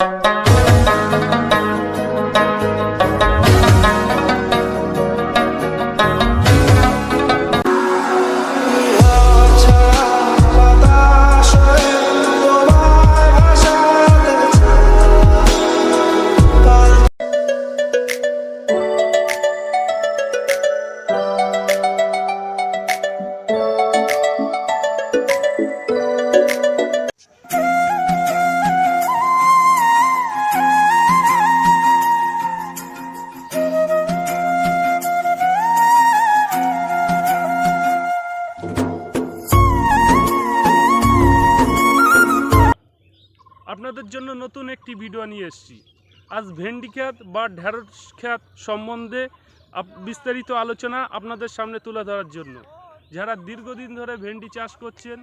আপনাদের আজ ভেন্ডি খ্যাত বা ঢ্যাঁড়স খ্যাত সম্বন্ধে বিস্তারিত আলোচনা আপনাদের সামনে তুলে ধরার জন্য। যারা দীর্ঘদিন ধরে ভেন্ডি চাষ করছেন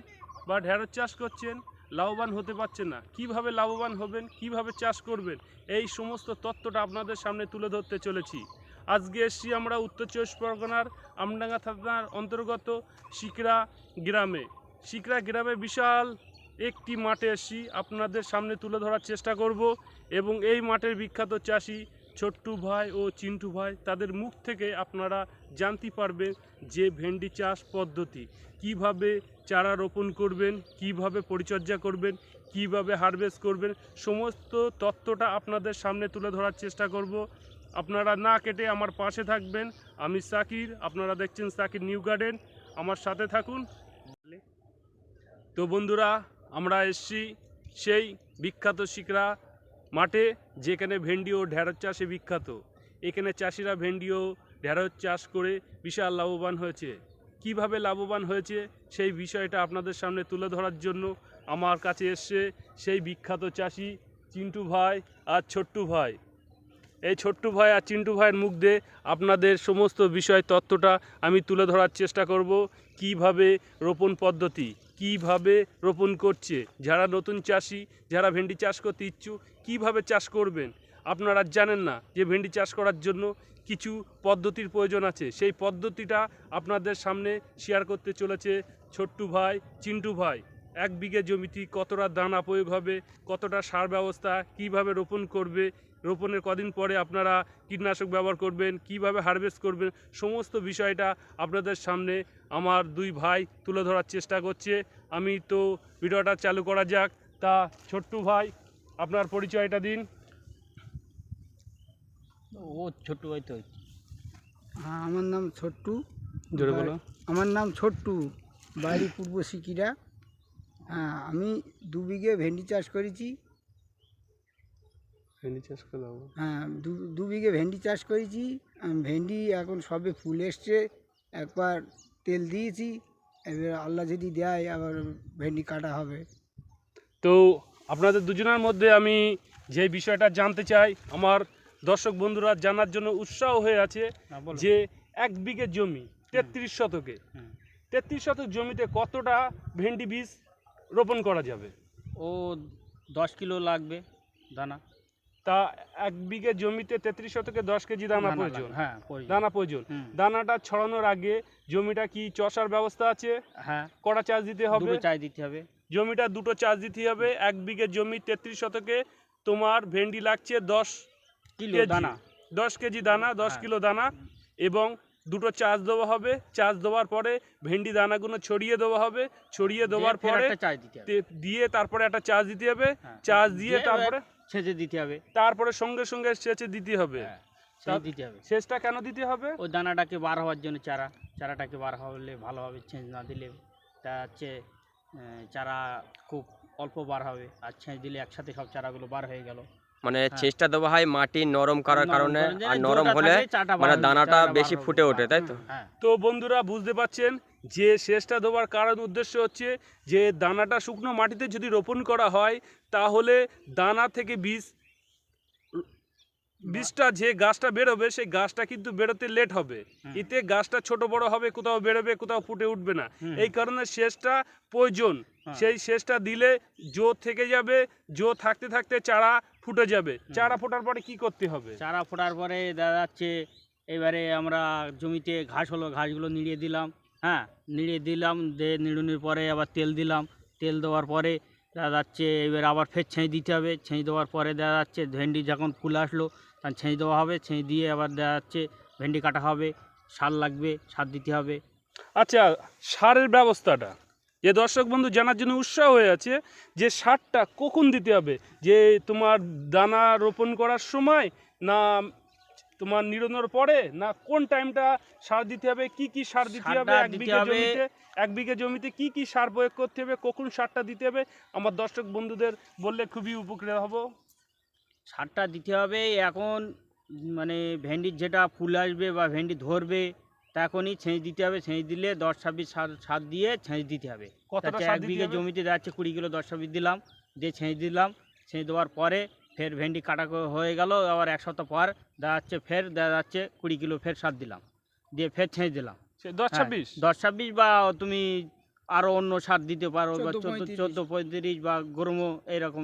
বা ঢ্যাঁড়স চাষ করছেন, লাভবান হতে পারছে না। কীভাবে লাভবান হবেন, কীভাবে চাষ করবেন, এই সমস্ত তত্ত্বটা আপনাদের সামনে তুলে ধরতে চলেছি। আজকে এসছি আমরা উত্তর চব্বিশ পরগনার আমডাঙ্গা থানার অন্তর্গত শিকরা গ্রামে। শিকরা গ্রামে বিশাল একটি মাঠে এসছি আপনাদের সামনে তুলে ধরার চেষ্টা করব এবং এই মাঠের বিখ্যাত চাষি ছোট্টু ভাই ও চিন্টু ভাই, তাদের মুখ থেকে আপনারা জানতে পারবেন যে ভেন্ডি চাষ পদ্ধতি, কীভাবে চারা রোপণ করবেন, কীভাবে পরিচর্যা করবেন, কীভাবে হারভেস্ট করবেন, সমস্ত তত্ত্বটা আপনাদের সামনে তুলে ধরার চেষ্টা করব। আপনারা না কেটে আমার পাশে থাকবেন। আমি সাকির, আপনারা দেখছেন সাকির নিউ গার্ডেন। আমার সাথে থাকুন। তো বন্ধুরা আমরা এসছি সেই বিখ্যাত শিকরা মাঠে, যেখানে ভেন্ডি ও ঢেঁড়স চাষে বিখ্যাত। এখানে চাষিরা ভেন্ডি ও ঢেঁড়স চাষ করে বিশাল লাভবান হয়েছে। কীভাবে লাভবান হয়েছে সেই বিষয়টা আপনাদের সামনে তুলে ধরার জন্য আমার কাছে এসছে সেই বিখ্যাত চাষি চিন্টু ভাই আর ছোট্টু ভাই। এই ছোট্টু ভাই আর চিন্টু ভাইয়ের মুখ দিয়ে আপনাদের সমস্ত বিষয় তত্ত্বটা আমি তুলে ধরার চেষ্টা করব, কীভাবে রোপণ পদ্ধতি। কীভাবে রোপণ করছে? যারা নতুন চাষি, যারা ভেন্ডি চাষ করতে ইচ্ছুক, কীভাবে চাষ করবেন? আপনারা জানেন না যে ভেন্ডি চাষ করার জন্য কিছু পদ্ধতির প্রয়োজন আছে। সেই পদ্ধতিটা আপনাদের সামনে শেয়ার করতে চলেছে ছোট্টু ভাই, চিন্টু ভাই। এক বিঘে জমিতে কতটা দানা প্রয়োগ হবে, কতটা সার ব্যবস্থা, কীভাবে রোপণ করবে রোপণের কদিন পরে আপনারা কীটনাশক ব্যবহার করবেন কীভাবে হারভেস্ট করবেন সমস্ত বিষয়টা আপনাদের সামনে আমার দুই ভাই তুলে ধরার চেষ্টা করছে। আমি তো ভিডিওটা চালু করা যাক। তা ছোট্টু ভাই আপনার পরিচয়টা দিন। ও ছোট্টু ভাই তো। হ্যাঁ আমার নাম ছোট্টু। জোরে বলো। আমার নাম ছোট্টু। বাড়ি পূর্ব সিকিরা। হ্যাঁ আমি দু বিঘে ভেন্ডি চাষ করেছি। ভেন্ডি চাষ করে দাও হ্যাঁ দু দু বিঘে ভেন্ডি চাষ করেছি। ভেন্ডি এখন সবে ফুল এসছে। একবার তেল দিয়েছি এবার আল্লাহ যদি দেয় আবার ভেন্ডি কাটা হবে। তো আপনাদের দুজনের মধ্যে আমি যে বিষয়টা জানতে চাই আমার দর্শক বন্ধুরা জানার জন্য উৎসাহ হয়ে আছে যে এক বিঘে জমি তেত্রিশ শতকে। তেত্রিশ শতক জমিতে কতটা ভেন্ডি বীজ রোপণ করা যাবে? ও দশ কিলো লাগবে দানা। তা এক বিঘে জমিতে তেত্রিশ শতকে দশ কেজি দানা প্রয়োজন। হ্যাঁ দানা প্রয়োজন। দানাটা ছড়ানোর আগে জমিটা কি চষার ব্যবস্থা আছে? হ্যাঁ। কড়া চাষ দিতে হবে? চাই দিতে হবে। জমিটা দুটো চাষ দিতে হবে। এক বিঘে জমি তেত্রিশ শতকে তোমার ভেন্ডি লাগছে দশ কিলো দানা। দশ কেজি দানা দশ হ্যাঁ। কিলো দানা এবং দুটো চাষ দেওয়া হবে। চাষ দেওয়ার পরে ভেন্ডি দানাগুলো ছড়িয়ে দেওয়া হবে। ছড়িয়ে দেওয়ার পরে দিয়ে তারপরে একটা চাষ দিতে হবে। হ্যাঁ। চাষ দিয়ে তারপরে ছেঁচে দিতে হবে। তারপরে সঙ্গে সঙ্গে সেচে দিতে হবে। হ্যাঁ ছেঁচে দিতে হবে। সেচটা কেন দিতে হবে? ওই দানাটাকে বার হওয়ার জন্য চারা চারাটাকে বার হলে ভালোভাবে হবে ছেঁচ না দিলে তা হচ্ছে চারা খুব অল্প বার হবে। আর ছেঁচ দিলে একসাথে সব চারাগুলো বার হয়ে গেল। মানে হ্যাঁ। চেষ্টা দেওয়া হয় মাটি নরম করার কারণে আর নরম হলে মানে দানাটা বেশি ফুটে ওঠে তাই তো? হ্যাঁ। তো বন্ধুরা বুঝতে পারছেন যে সেচটা দেওয়ার কারণ উদ্দেশ্য হচ্ছে যে দানাটা শুকনো মাটিতে যদি রোপণ করা হয় তাহলে দানা থেকে বীজ বীজটা যে গাছটা বেরোবে সেই গাছটা কিন্তু বেরোতে লেট হবে। এতে গাছটা ছোট বড় হবে কোথাও বেরোবে কোথাও ফুটে উঠবে না। এই কারণে সেচটা প্রয়োজন। হ্যাঁ। সেই সেচটা দিলে জো থেকে যাবে জো থাকতে থাকতে চারা ফুটে যাবে। চারা ফোটার পরে কি করতে হবে? চারা ফোটার পরে দেখা যাচ্ছে এবারে আমরা জমিতে ঘাস হলো ঘাসগুলো নিড়িয়ে দিলাম। হ্যাঁ নিড়িয়ে দিলাম দিয়ে নিড়ুনির পরে আবার তেল দিলাম। তেল দেওয়ার পরে দেখা যাচ্ছে, এবার আবার ফের ছেঁচ দিতে হবে। ছেঁচ দেওয়ার পরে দেখা যাচ্ছে, ভেন্ডি যখন ফুল আসলো, তখন ছেঁচ দেওয়া হবে। ছেঁচ দিয়ে আবার দেখা যাচ্ছে, ভেন্ডি কাটা হবে। সার লাগবে, সার দিতে হবে। আচ্ছা সারের ব্যবস্থাটা। যে দর্শক বন্ধু, জানার জন্য উৎসাহ হয়ে আছে যে সারটা কখন দিতে হবে? যে তোমার দানা রোপণ করার সময় না তোমার নিড়ানোর পরে না কোন টাইমটা সার দিতে হবে কি কি সার দিতে হবে এক বিঘে জমিতে এক বিঘে জমিতে কি কি সার প্রয়োগ করতে হবে কখন সারটা দিতে হবে আমার দর্শক বন্ধুদের বললে খুবই উপকৃত হব। সারটা দিতে হবে এখন মানে ভেন্ডির যেটা ফুল আসবে বা ভেন্ডি ধরবে তখনই ছেঁচ দিতে হবে ছেঁচ দিলে দশ ছাব্বিশ সার সার দিয়ে ছেঁচ দিতে হবে। এক বিঘে জমিতে যাচ্ছে কুড়ি কিলো দশ ছাব্বিশ দিলাম দিয়ে ছেঁচ দিলাম ছেঁচ দেওয়ার পরে ফের ভেন্ডি কাটা হয়ে গেল আবার এক সপ্তাহ পর দেখা যাচ্ছে ফের দেখা যাচ্ছে কুড়ি কিলো ফের সার দিলাম। দিয়ে ফের ছেঁচ দিলাম। সে দশ হ্যাঁ, ছাব্বিশ? দশ ছাব্বিশ বা তুমি আরও অন্য সার দিতে পারো বা চোদ্দ, চোদ্দ পঁয়ত্রিশ। বা গরমও এইরকম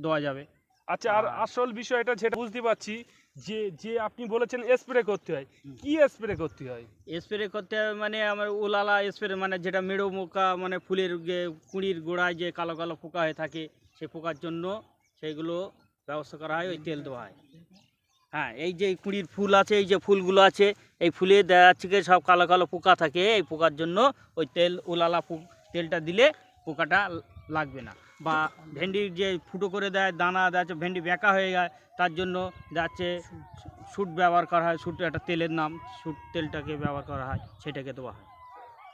দেওয়া যাবে। আচ্ছা আর আর- আসল বিষয়টা যেটা বুঝতে পারছি যে যে আপনি বলেছেন স্প্রে করতে হয় কি স্প্রে করতে হয়? স্প্রে করতে হয় মানে আমার উলালা স্প্রে মানে যেটা মেড়ো পোকা মানে ফুলের যে কুঁড়ির গোড়ায় যে কালো কালো পোকা হয়ে থাকে সে পোকার জন্য সেইগুলো ব্যবস্থা করা হয়, ওই তেল দেওয়া হয়। হ্যাঁ এই যে কুঁড়ির ফুল আছে, এই যে ফুলগুলো আছে, এই ফুলে দেখা যাচ্ছে কি সব কালো কালো পোকা থাকে, এই পোকার জন্য ওই তেল উলালা পো- তেলটা দিলে পোকাটা লাগবে না। বা ভেন্ডির যে ফুটো করে দেয়, দানা দেখা যাচ্ছে ভেন্ডি বেঁকা হয়ে যায়, তার জন্য যাচ্ছে সুট ব্যবহার করা হয় সুট একটা তেলের নাম, সুট তেলটাকে ব্যবহার করা হয়, সেটাকে দেওয়া হয়।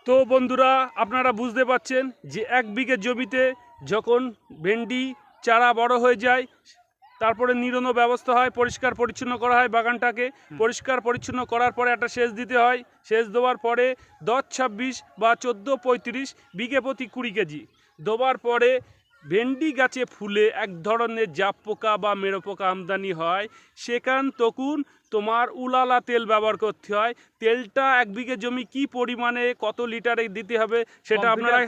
তো বন্ধুরা, আপনারা বুঝতে পাচ্ছেন যে এক বিঘে জমিতে যখন ভেন্ডি চারা বড় হয়ে যায় তারপরে নিরনো ব্যবস্থা হয় পরিষ্কার পরিচ্ছন্ন করা হয় বাগানটাকে। পরিষ্কার পরিচ্ছন্ন করার পরে একটা সেচ দিতে হয়। সেচ দেওয়ার পরে দশ ছাব্বিশ বা চোদ্দ পঁয়ত্রিশ বিঘে প্রতি কুড়ি কেজি। দেওয়ার পরে ভেন্ডি গাছে ফুলে এক ধরনের জাপ পোকা বা মেরো পোকা আমদানি হয়। সেখান তখন তোমার উলালা তেল ব্যবহার করতে হয়। তেলটা এক বিঘে জমি কি পরিমাণে কত লিটারে দিতে হবে সেটা আপনারা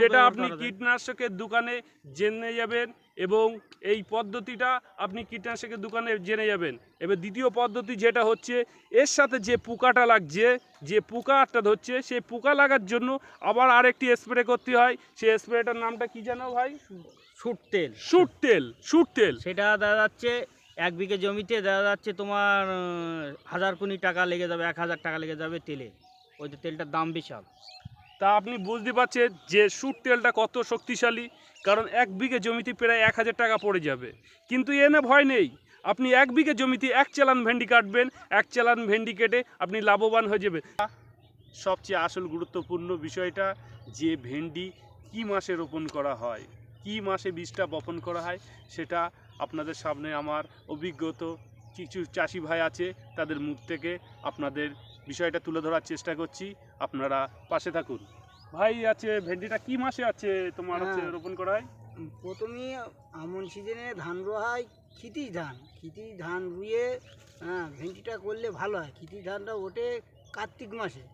সেটা আপনি কীটনাশকের দোকানে জেনে যাবেন। এবং এই পদ্ধতিটা আপনি কীটনাশকের দোকানে জেনে যাবেন। এবার দ্বিতীয় পদ্ধতি যেটা হচ্ছে এর সাথে যে পোকাটা লাগছে যে পোকাটা ধরছে সেই পোকা লাগার জন্য আবার আরেকটি স্প্রে করতে হয়। সেই স্প্রেটার নামটা কি জানো ভাই? সুট তেল। শুট তেল শুট তেল। সেটা দেখা যাচ্ছে এক বিঘে জমিতে দেখা যাচ্ছে তোমার হাজার কোটি টাকা লেগে যাবে এক হাজার টাকা লেগে যাবে তেলে। ওই যে তেলটার দাম বিশাল। তা আপনি বুঝতে পারছেন যে শুট তেলটা কত শক্তিশালী, কারণ এক বিঘে জমিতে প্রায় এক হাজার টাকা পড়ে যাবে। কিন্তু এনে ভয় নেই, আপনি এক বিঘে জমিতে এক চালান ভেন্ডি কাটবেন, এক চালান ভেন্ডি কেটে আপনি লাভবান হয়ে যাবেন। সবচেয়ে আসল গুরুত্বপূর্ণ বিষয়টা যে ভেন্ডি কি মাসে রোপণ করা হয়, কি মাসে বীজটা বপন করা হয়, সেটা আপনাদের সামনে আমার অভিজ্ঞত কিছু চাষি ভাই আছে, তাদের মুখ থেকে আপনাদের বিষয়টা তুলে ধরার চেষ্টা করছি। আপনারা পাশে থাকুন। ভাই আছে ভেন্ডিটা কি মাসে আছে তোমার হচ্ছে হ্যাঁ। রোপণ করা হয় প্রথমে আমন সিজনে ধান রোয়া হয় খিতিস ধান। খিতিস ধান রুয়ে হ্যাঁ ভেন্ডিটা করলে ভালো হয়। খিতিস ধানটা ওঠে কার্তিক মাসে।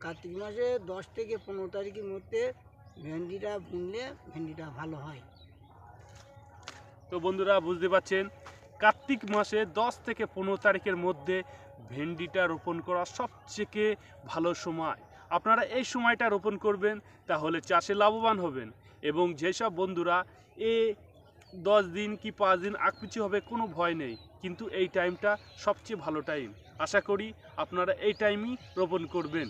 কার্তিক মাসে দশ থেকে পনেরো তারিখের মধ্যে ভেন্ডিটা বুনলে ভেন্ডিটা ভালো হয়। তো বন্ধুরা বুঝতে পারছেন কার্তিক মাসে দশ থেকে পনেরো তারিখের মধ্যে ভেন্ডিটা রোপণ করা সবথেকে ভালো সময়। আপনারা এই সময়টা রোপণ করবেন, তাহলে চাষে লাভবান হবেন এবং যেসব বন্ধুরা এ দশ দিন কি পাঁচ দিন আকপিছু হবে কোনো ভয় নেই, কিন্তু এই টাইমটা সবচেয়ে ভালো টাইম। আশা করি আপনারা এই টাইমই রোপণ করবেন।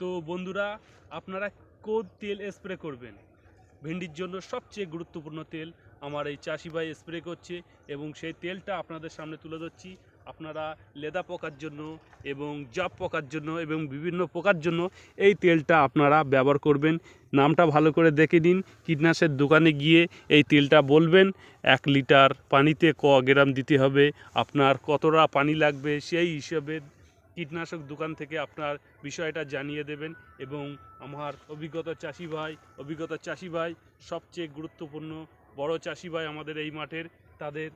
তো বন্ধুরা, আপনারা কোন তেল স্প্রে করবেন? ভেন্ডির জন্য সবচেয়ে গুরুত্বপূর্ণ তেল আমার এই চাষি ভাই স্প্রে করছে এবং সেই তেলটা আপনাদের সামনে তুলে ধরছি। আপনারা লেদা পোকার জন্য এবং জাপ পোকার জন্য এবং বিভিন্ন পোকার জন্য এই তেলটা আপনারা ব্যবহার করবেন। নামটা ভালো করে দেখে নিন। কীটনাশের দোকানে গিয়ে এই তেলটা বলবেন। এক লিটার পানিতে ক গ্রাম দিতে হবে। আপনার কতটা পানি লাগবে সেই হিসেবে কীটনাশক দোকান থেকে আপনার বিষয়টা জানিয়ে দেবেন এবং আমার অভিজ্ঞতা চাষি ভাই, অভিজ্ঞতা চাষি ভাই, সবচেয়ে গুরুত্বপূর্ণ বড় চাষি ভাই আমাদের এই মাঠের, তাদের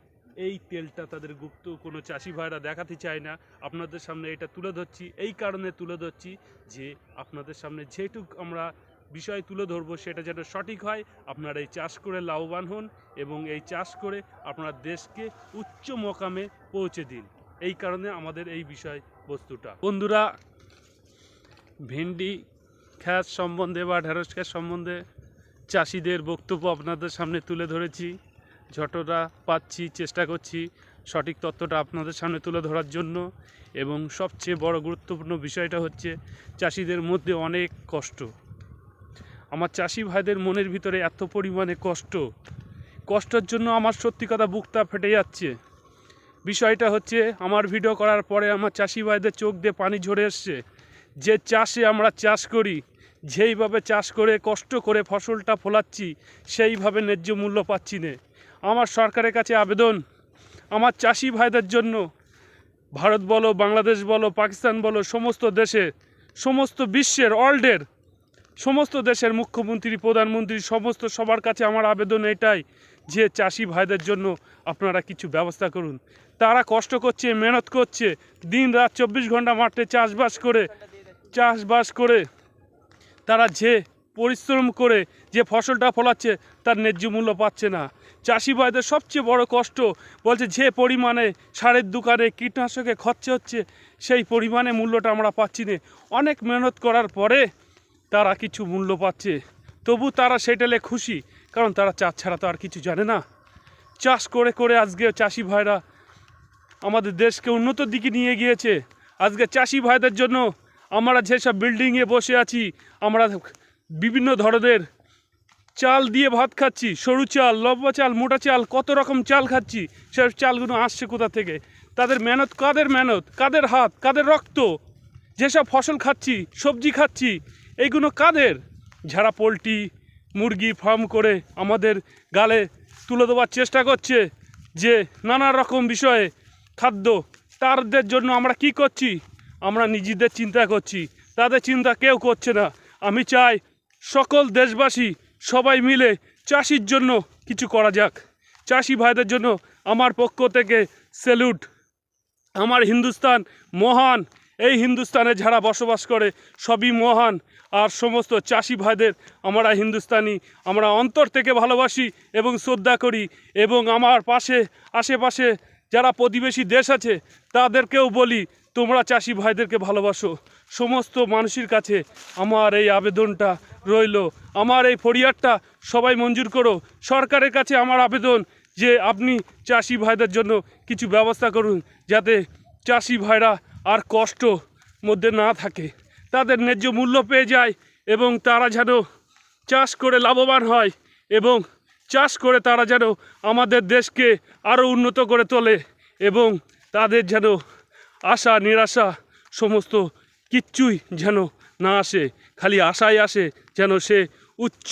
এই তেলটা তাদের গুপ্ত, কোনো চাষি ভাইরা দেখাতে চায় না। আপনাদের সামনে এটা তুলে ধরছি। এই কারণে তুলে ধরছি যে আপনাদের সামনে যেটুক আমরা বিষয় তুলে ধরবো, সেটা যেন সঠিক হয়। আপনারা এই চাষ করে লাভবান হন এবং এই চাষ করে আপনার দেশকে উচ্চ মকামে পৌঁছে দিন। এই কারণে আমাদের এই বিষয় বস্তুটা। বন্ধুরা, ভেন্ডি খ্যাত সম্বন্ধে বা ঢেঁড়স খ্যাত সম্বন্ধে চাষিদের বক্তব্য আপনাদের সামনে তুলে ধরেছি। যতটা পাচ্ছি, চেষ্টা করছি সঠিক তথ্যটা আপনাদের সামনে তুলে ধরার জন্য। এবং সবচেয়ে বড় গুরুত্বপূর্ণ বিষয়টা হচ্ছে চাষিদের মধ্যে অনেক কষ্ট। আমার চাষি ভাইদের মনের ভিতরে এত পরিমাণে কষ্ট। কষ্টের জন্য আমার সত্যি কথা বুকটা ফেটে যাচ্ছে। বিষয়টা হচ্ছে আমার ভিডিও করার পরে আমার চাষি ভাইদের চোখ দিয়ে পানি ঝরে এসছে। যে চাষে আমরা চাষ করি, যেইভাবে চাষ করে কষ্ট করে ফসলটা ফলাচ্ছি, সেইভাবে ন্যায্য মূল্য পাচ্ছি না। আমার সরকারের কাছে আবেদন, আমার চাষি ভাইদের জন্য। ভারত বলো, বাংলাদেশ বলো, পাকিস্তান বলো, সমস্ত দেশে, সমস্ত বিশ্বের ওয়ার্ল্ডের সমস্ত দেশের মুখ্যমন্ত্রী, প্রধানমন্ত্রী, সমস্ত সবার কাছে আমার আবেদন এটাই যে চাষি ভাইদের জন্য আপনারা কিছু ব্যবস্থা করুন। তারা কষ্ট করছে, মেহনত করছে, দিন রাত চব্বিশ ঘণ্টা মাঠে চাষবাস করে চাষবাস করে, তারা যে পরিশ্রম করে যে ফসলটা ফলাচ্ছে তার ন্যায্য মূল্য পাচ্ছে না। চাষি ভাইদের সবচেয়ে বড় কষ্ট বলছে যে পরিমাণে সারের দোকানে কীটনাশকে খরচা হচ্ছে, সেই পরিমাণে মূল্যটা আমরা পাচ্ছি না। অনেক মেহনত করার পরে তারা কিছু মূল্য পাচ্ছে। তবু তারা সেটালে খুশি, কারণ তারা চাষ ছাড়া তো আর কিছু জানে না। চাষ করে করে আজকে চাষি ভাইরা আমাদের দেশকে উন্নত দিকে নিয়ে গিয়েছে। আজকে চাষি ভাইদের জন্য আমরা যেসব বিল্ডিংয়ে বসে আছি, আমরা বিভিন্ন ধরনের চাল দিয়ে ভাত খাচ্ছি, সরু চাল, লম্বা চাল, মোটা চাল, কত রকম চাল খাচ্ছি সব চালগুলো আসছে কোথা থেকে? তাদের মেহনত কাদের মেহনত? কাদের হাত? কাদের রক্ত? যেসব ফসল খাচ্ছি, সবজি খাচ্ছি, এইগুলো কাদের? যারা পোলট্রি, মুরগি ফার্ম করে আমাদের গালে তুলে দেওয়ার চেষ্টা করছে যে নানা রকম বিষয়ে খাদ্য, তাদের জন্য আমরা কি করছি? আমরা নিজেদের চিন্তা করছি। তাদের চিন্তা কেউ করছে না। আমি চাই সকল দেশবাসী সবাই মিলে চাষির জন্য কিছু করা যাক। চাষি ভাইদের জন্য আমার পক্ষ থেকে স্যালুট। আমার হিন্দুস্তান মহান। এই হিন্দুস্তানে যারা বসবাস করে সবই মহান। আর সমস্ত চাষি ভাইদের আমরা হিন্দুস্তানি। আমরা অন্তর থেকে ভালোবাসি এবং শ্রদ্ধা করি এবং আমার পাশে, আশেপাশে যারা প্রতিবেশী দেশ আছে, তাদেরকেও বলি তোমরা চাষি ভাইদেরকে ভালোবাসো। সমস্ত মানুষের কাছে আমার এই আবেদনটা রইল। আমার এই ফরিয়াদটা সবাই মঞ্জুর করো। সরকারের কাছে আমার আবেদন যে আপনি চাষি ভাইদের জন্য কিছু ব্যবস্থা করুন যাতে চাষি ভাইরা আর কষ্ট মধ্যে না থাকে। তাদের ন্যায্য মূল্য পেয়ে যায় এবং তারা যেন চাষ করে লাভবান হয় এবং চাষ করে তারা যেন আমাদের দেশকে আরও উন্নত করে তোলে এবং তাদের যেন আশা, নিরাশা সমস্ত কিচ্ছুই যেন না আসে। খালি আশায় আসে যেন সে উচ্চ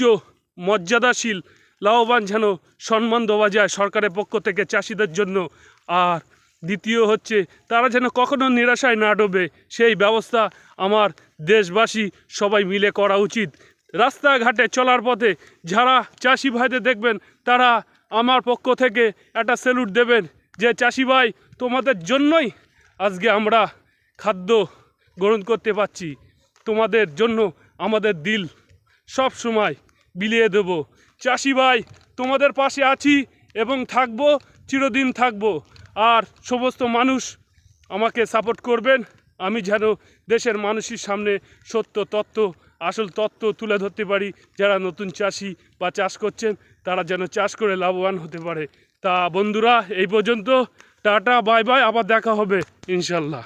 মর্যাদাশীল, লাভবান যেন সম্মান দেওয়া যায় সরকারের পক্ষ থেকে চাষিদের জন্য। আর দ্বিতীয় হচ্ছে, তারা যেন কখনো নিরাশায় না ডোবে, সেই ব্যবস্থা আমার দেশবাসী সবাই মিলে করা উচিত। রাস্তাঘাটে চলার পথে যারা চাষি ভাইদের দেখবেন, তারা আমার পক্ষ থেকে একটা স্যালুট দেবেন যে, চাষি ভাই, তোমাদের জন্যই আজকে আমরা খাদ্য গ্রহণ করতে পারছি। তোমাদের জন্য আমাদের দিল সব সময় বিলিয়ে দেব। চাষি ভাই, তোমাদের পাশে আছি এবং থাকব, চিরদিন থাকব। আর সমস্ত মানুষ আমাকে সাপোর্ট করবেন। আমি যেন দেশের মানুষের সামনে সত্য তত্ত্ব, আসল তত্ত্ব তুলে ধরতে পারি। যারা নতুন চাষি বা চাষ করছেন, তারা যেন চাষ করে লাভবান হতে পারে। তা বন্ধুরা, এই পর্যন্ত। টাটা বাই বাই আবার দেখা হবে ইনশাল্লাহ।